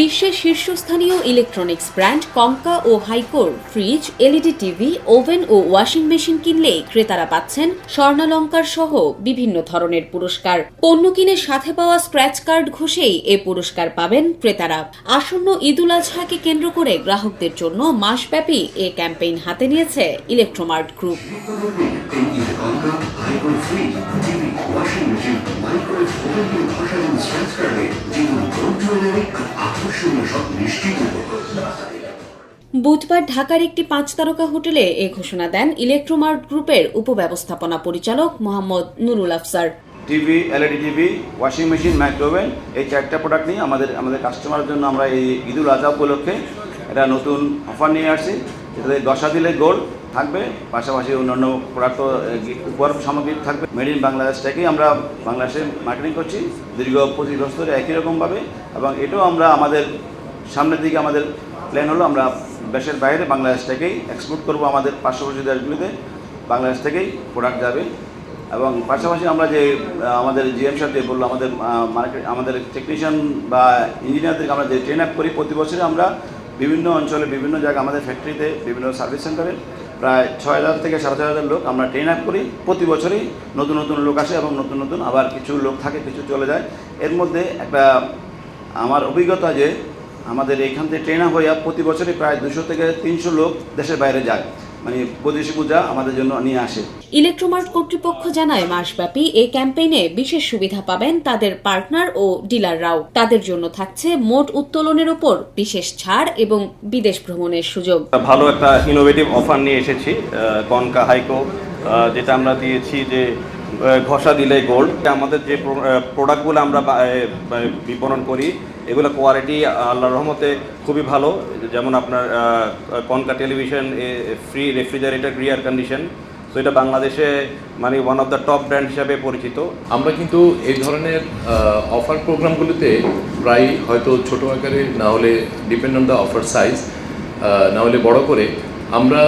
বিশ্বের শীর্ষস্থানীয় electronics brand Konka ও হাইকোর ফ্রিজ এলইডি টিভি ওভেন ও ওয়াশিং মেশিন কিনলেই ক্রেতারা পাচ্ছেন স্বর্ণালঙ্কার সহ বিভিন্ন ধরনের পুরস্কার। পণ্য কিনে সাথে পাওয়া স্ক্র্যাচ কার্ড ঘষেই এ পুরস্কার পাবেন ক্রেতারা। আসন্ন ঈদুল আজহাকে কেন্দ্র করে গ্রাহকদের জন্য মাসব্যাপী এ ক্যাম্পেইন হাতে নিয়েছে ইলেকট্রোমার্ট গ্রুপ বুধবার ঢাকার একটি পাঁচ তারকা হোটেলে এ ঘোষণা দেন ইলেকট্রোমার্ট গ্রুপের উপব্যবস্থাপনা পরিচালক Mohammad Nurul Afsar. TV, LED TV, washing machine micro oven এই চারটা প্রোডাক্ট নিয়ে আমাদের আমাদের কাস্টমারের জন্য আমরা এই ঈদুল আজহা উপলক্ষে একটা নতুন অফার নিয়ে আসছি। এটাতে দশা দিলে গোল্ড থাকবে, পাশাপাশি অন্যান্য প্রোডাক্ট উপহার সামগ্রী থাকবে। মেড ইন বাংলাদেশ থেকেই আমরা বাংলাদেশে মার্কেটিং করছি, দীর্ঘ পঁচিশ বছর একই রকমভাবে এবং এটাও আমরা আমাদের সামনের দিকে আমাদের প্ল্যান হলো, আমরা দেশের বাইরে বাংলাদেশটাকেই এক্সপোর্ট করব আমাদের পার্শ্ববর্তী দেশগুলিতে, বাংলাদেশ থেকেই প্রোডাক্ট যাবে। এবং পাশাপাশি আমরা যে আমাদের জিএম সাহেব যে বলল, আমাদের মার্কেট আমাদের টেকনিশিয়ান বা ইঞ্জিনিয়ারদেরকে আমরা যে ট্রেন আপ করি, প্রতি বছরে আমরা বিভিন্ন অঞ্চলে, বিভিন্ন জায়গায় আমাদের ফ্যাক্টরিতে বিভিন্ন সার্ভিস সেন্টারে প্রায় ছয় হাজার থেকে সাড়ে ছয় হাজার লোক আমরা ট্রেন আপ করি। প্রতি বছরই নতুন নতুন লোক আসে এবং নতুন নতুন আবার কিছু লোক থাকে, কিছু চলে যায়। এর মধ্যে একটা আমার অভিজ্ঞতা যে আমাদের এখান থেকে ট্রেন আপ হইয়া প্রতি বছরই প্রায় দুশো থেকে তিনশো লোক দেশের বাইরে যায়। মানে বৈদেশি পূজা আমাদের জন্য নিয়ে আসে। ইলেকট্রোমার্ট কর্তৃপক্ষ জানায় মাসব্যাপী এই ক্যাম্পেইনে বিশেষ সুবিধা পাবেন তাদের পার্টনার ও ডিলাররাও। তাদের জন্য থাকছে মোট উত্তোলনের ওপর বিশেষ ছাড় এবং বিদেশ ভ্রমণের সুযোগ। ভালো একটা ইনোভেটিভ অফার নিয়ে এসেছি কনকা হাইকো যেটা আমরা দিয়েছি যে ঘষা দিলে গোল্ড আমাদের যে প্রোডাক্টগুলো আমরা বিপণন করি এগুলো কোয়ালিটি আল্লাহ রহমতে খুবই ভালো। যেমন আপনার Konka television free refrigerator air condition তো এটা বাংলাদেশে মানে one of the top brand হিসাবে পরিচিত। আমরা কিন্তু এই ধরনের অফার প্রোগ্রামগুলোতে প্রায় হয়তো ছোট আকারে না হলে depend on the offer size না হলে বড় করে। আমরা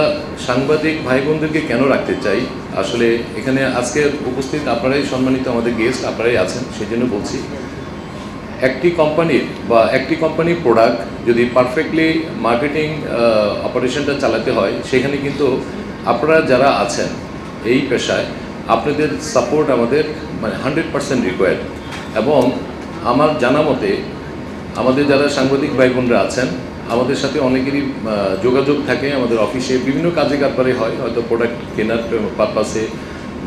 সাংবাদিক ভাই বোনদেরকে কেন রাখতে চাই? আসলে এখানে আজকে উপস্থিত আপনারাই সম্মানিত আমাদের গেস্ট আপনারাই আছেন সেই জন্য বলছি। একটি কোম্পানির বা একটি কোম্পানির প্রোডাক্ট যদি পারফেক্টলি মার্কেটিং অপারেশনটা চালাতে হয়, সেখানে কিন্তু আপনারা যারা আছেন এই পেশায়, আপনাদের সাপোর্ট আমাদের মানে হান্ড্রেড পার্সেন্ট রিকোয়ার্ড এবং আমার জানা মতে, আমাদের যারা সাংবাদিক ভাই বোনরা আছেন, আমাদের সাথে অনেকেরই যোগাযোগ থাকে, আমাদের অফিসে বিভিন্ন কাজে কারবারে হয়, হয়তো প্রোডাক্ট কেনার পারপাসে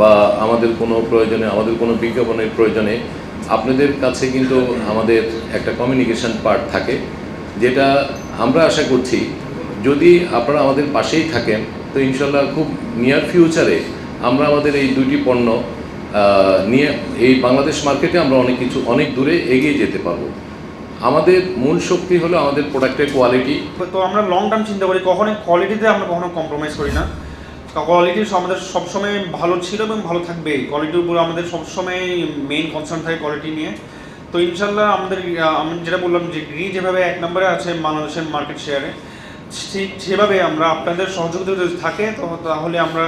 বা আমাদের কোনো প্রয়োজনে, আমাদের কোনো বিজ্ঞাপনের প্রয়োজনে। আপনাদের কাছে কিন্তু আমাদের একটা কমিউনিকেশন পার্ট থাকে, যেটা আমরা আশা করছি যদি আপনারা আমাদের পাশেই থাকেন, তো ইনশাল্লাহ খুব নিয়ার ফিউচারে আমরা আমাদের এই দুটি পণ্য নিয়ে এই বাংলাদেশ মার্কেটে আমরা অনেক কিছু, অনেক দূরে এগিয়ে যেতে পারব। আমাদের মূল শক্তি হলো আমাদের প্রোডাক্টের কোয়ালিটি তো আমরা লং টার্ম চিন্তা করি, কখনোই কোয়ালিটিতে আমরা কখনো কম্প্রোমাইজ করি না। কোয়ালিটি আমাদের সবসময় ভালো ছিল এবং ভালো থাকবে। কোয়ালিটির উপর আমাদের সবসময় মেইন কনসার্ন থাকে কোয়ালিটি নিয়ে। তো ইনশাল্লাহ আমাদের, আমি যেটা বললাম যে গ্রি যেভাবে এক নম্বরে আছে বাংলাদেশের মার্কেট শেয়ারে ঠিক সেভাবে আমরা আপনাদের সহযোগিতা যদি থাকে, তো তাহলে আমরা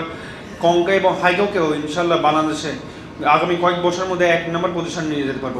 কঙ্কা এবং হাইকাওকেও ইনশাল্লাহ বাংলাদেশে আগামী কয়েক বছরের মধ্যে এক নম্বর পজিশন নিয়ে যেতে পারব।